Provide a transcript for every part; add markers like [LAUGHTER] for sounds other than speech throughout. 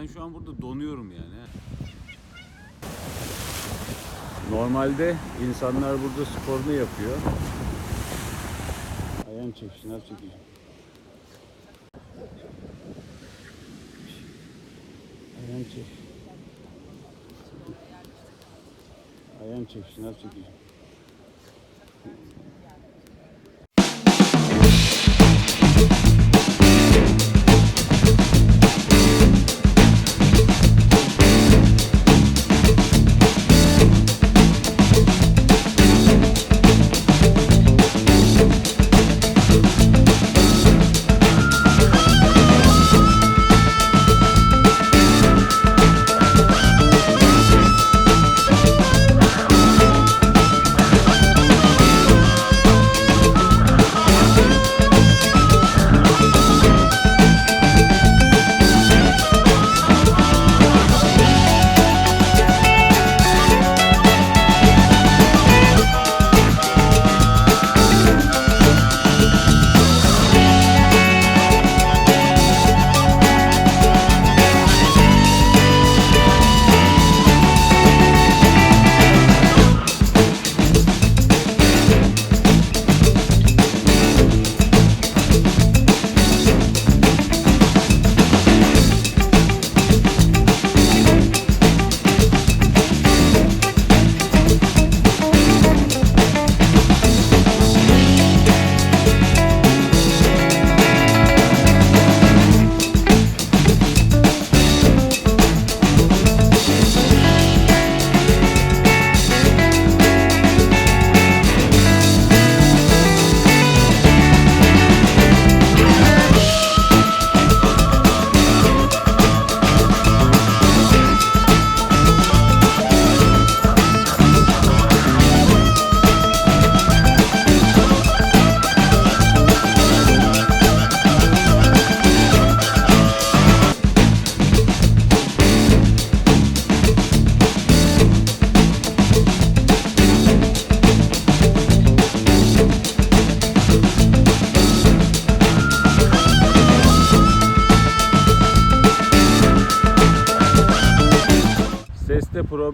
Ben şu an burada donuyorum yani. Normalde insanlar burada sporunu yapıyor. Ayağını çek, şınav çekeceğim. Ayağını çek. Ayağını çek, şınav çekeceğim.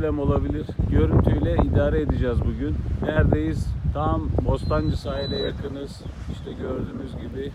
Problem olabilir. Görüntüyle idare edeceğiz bugün. Neredeyiz? Tam Bostancı sahile yakınız. İşte gördüğünüz gibi.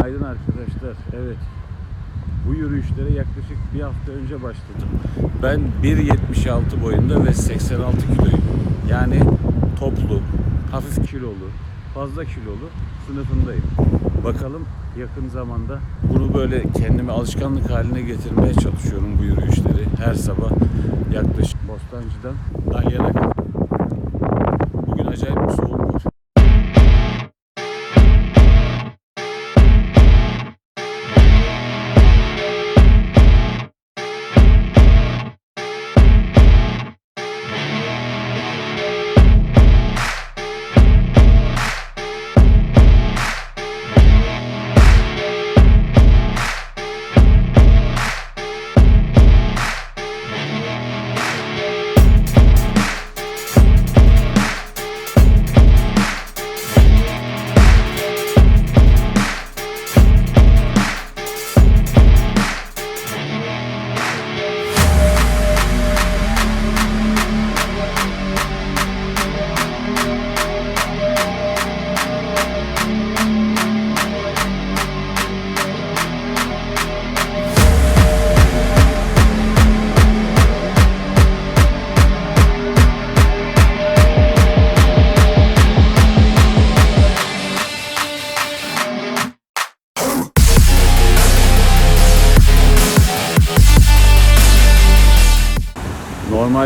Günaydın, arkadaşlar. Evet. Bu yürüyüşlere yaklaşık bir hafta önce başladım. Ben 1.76 boyunda ve 86 kiloyum. Yani toplu, hafif kilolu, fazla kilolu sınıfındayım. Bakalım yakın zamanda bunu böyle kendime alışkanlık haline getirmeye çalışıyorum bu yürüyüşleri. Her sabah yaklaşık Bostancı'dan Dalyan'a kadar. Bugün acayip bir soğuk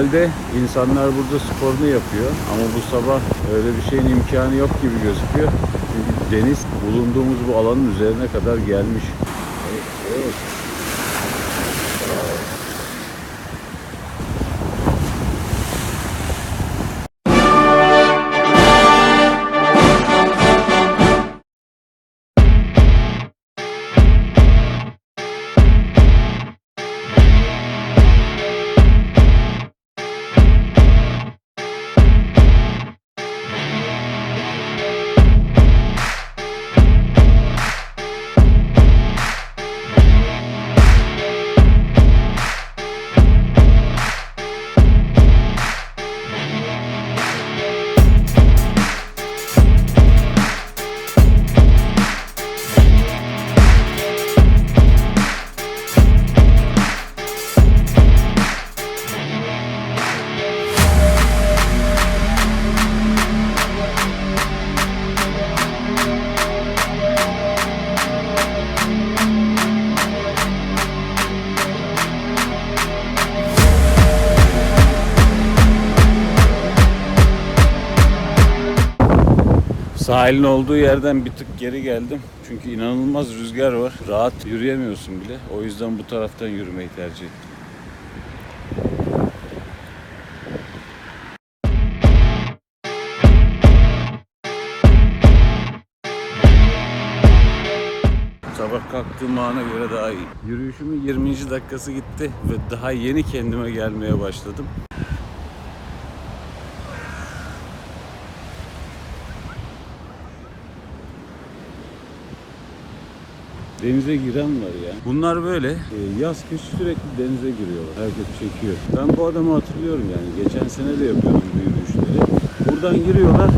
Normalde insanlar burada sporunu yapıyor ama bu sabah öyle bir şeyin imkanı yok gibi gözüküyor. Çünkü deniz bulunduğumuz bu alanın üzerine kadar gelmiş. Sahilin olduğu yerden bir tık geri geldim. Çünkü inanılmaz rüzgar var. Rahat yürüyemiyorsun bile. O yüzden bu taraftan yürümeyi tercih ettim. Sabah kalktığım ana göre daha iyi. Yürüyüşümün 20. dakikası gitti ve daha yeni kendime gelmeye başladım. Denize giren var ya. Bunlar böyle e, yaz kış sürekli denize giriyorlar. Herkes çekiyor. Ben bu adamı hatırlıyorum yani. Geçen sene de yapıyordum bu yürüyüşleri. Buradan giriyorlar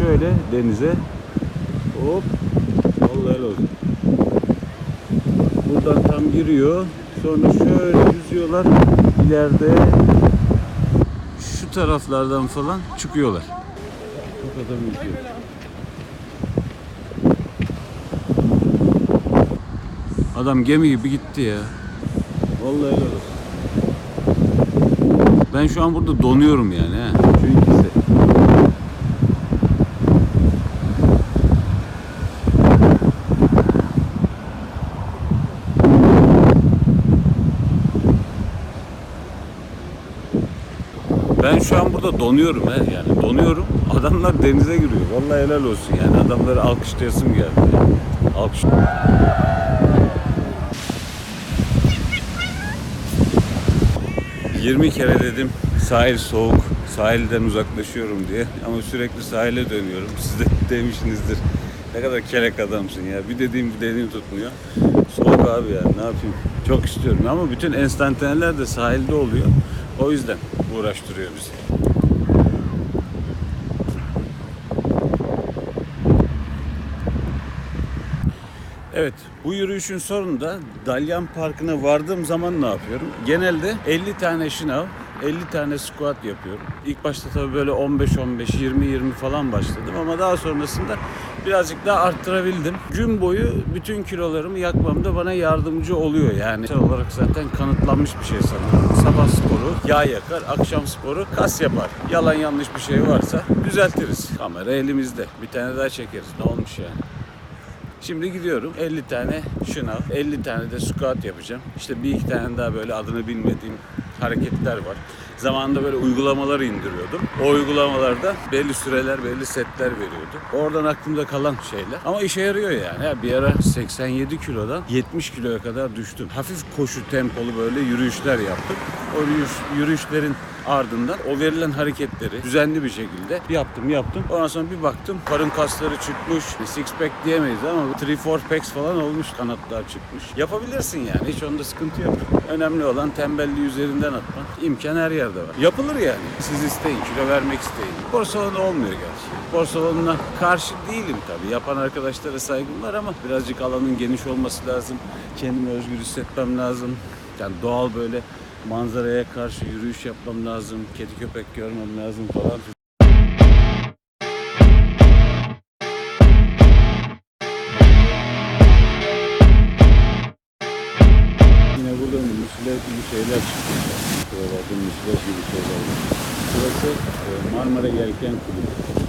şöyle denize. Hop. Vallahi olsun. Buradan tam giriyor. Sonra şöyle yüzüyorlar. İleride şu taraflardan falan çıkıyorlar. Çok adam yüzüyor. Adam gemi gibi gitti ya. Vallahi helal olsun. Ben şu an burada donuyorum yani ha. Şu ikisi. Ben şu an burada donuyorum he yani donuyorum. Adamlar denize giriyor. Vallahi helal olsun yani. Adamları alkışlayasım geldi. Yani. Alkış. ...20 kere dedim sahil soğuk, sahilden uzaklaşıyorum diye ama sürekli sahile dönüyorum. [LAUGHS] Siz de demişsinizdir. Ne kadar kelek adamsın ya. Bir dediğim bir dediğim tutmuyor. Soğuk abi ya ne yapayım. Çok istiyorum ama bütün enstantaneler de sahilde oluyor. O yüzden uğraştırıyor bizi. Evet, bu yürüyüşün sonunda Dalyan Parkı'na vardığım zaman ne yapıyorum? Genelde 50 tane şınav, 50 tane squat yapıyorum. İlk başta tabii böyle 15-15, 20-20 falan başladım ama daha sonrasında birazcık daha arttırabildim. Gün boyu bütün kilolarımı yakmamda bana yardımcı oluyor yani. Şey olarak zaten kanıtlanmış bir şey sanırım. Sabah sporu yağ yakar, akşam sporu kas yapar. Yalan yanlış bir şey varsa düzeltiriz. Kamera elimizde. Bir tane daha çekeriz. Ne olmuş yani? Şimdi gidiyorum 50 tane şınav, 50 tane de squat yapacağım. İşte bir iki tane daha böyle adını bilmediğim hareketler var. Zamanında böyle uygulamaları indiriyordum. O uygulamalarda belli süreler, belli setler veriyordu. Oradan aklımda kalan şeyler. Ama işe yarıyor yani. Ya bir ara 87 kilodan 70 kiloya kadar düştüm. Hafif koşu tempolu böyle yürüyüşler yaptım. O yürüyüş, yürüyüşlerin ardından o verilen hareketleri düzenli bir şekilde yaptım yaptım. Ondan sonra bir baktım karın kasları çıkmış. Six pack diyemeyiz ama 3-4 packs falan olmuş kanatlar çıkmış. Yapabilirsin yani hiç onda sıkıntı yok. Önemli olan tembelliği üzerinden atmak. İmkan her yerde var. Yapılır yani. Siz isteyin, kilo vermek isteyin. Spor salonu olmuyor gerçi. Spor salonuna karşı değilim tabii. Yapan arkadaşlara saygım var ama birazcık alanın geniş olması lazım. Kendimi özgür hissetmem lazım. Yani doğal böyle manzaraya karşı yürüyüş yapmam lazım. Kedi köpek görmem lazım falan. Yine burada müslet gibi şeyler çıkıyor. Buralarda müslet gibi şeyler var. Burası e, Marmara Yelken Kulübü.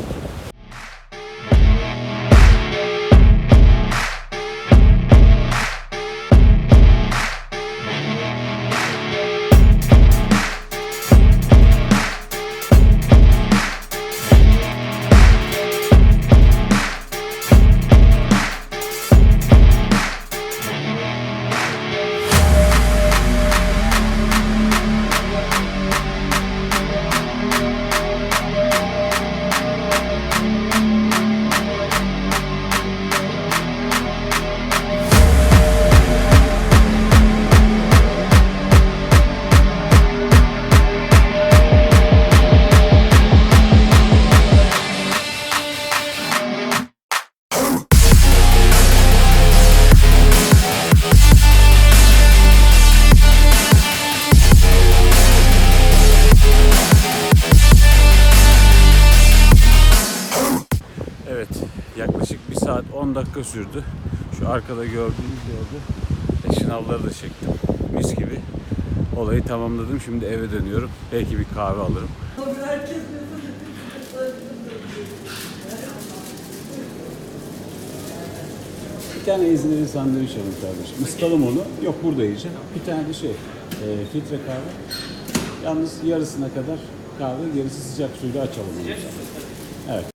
Dakika sürdü. Şu arkada gördüğünüz yerde e, da çektim. Mis gibi. Olayı tamamladım. Şimdi eve dönüyorum. Belki bir kahve alırım. Bir tane İzmir'in sandviç alın kardeşim. Isıtalım onu. Yok burada yiyeceğim. Bir tane şey, e, filtre kahve. Yalnız yarısına kadar kahve, gerisi sıcak suyla açalım onu. Evet.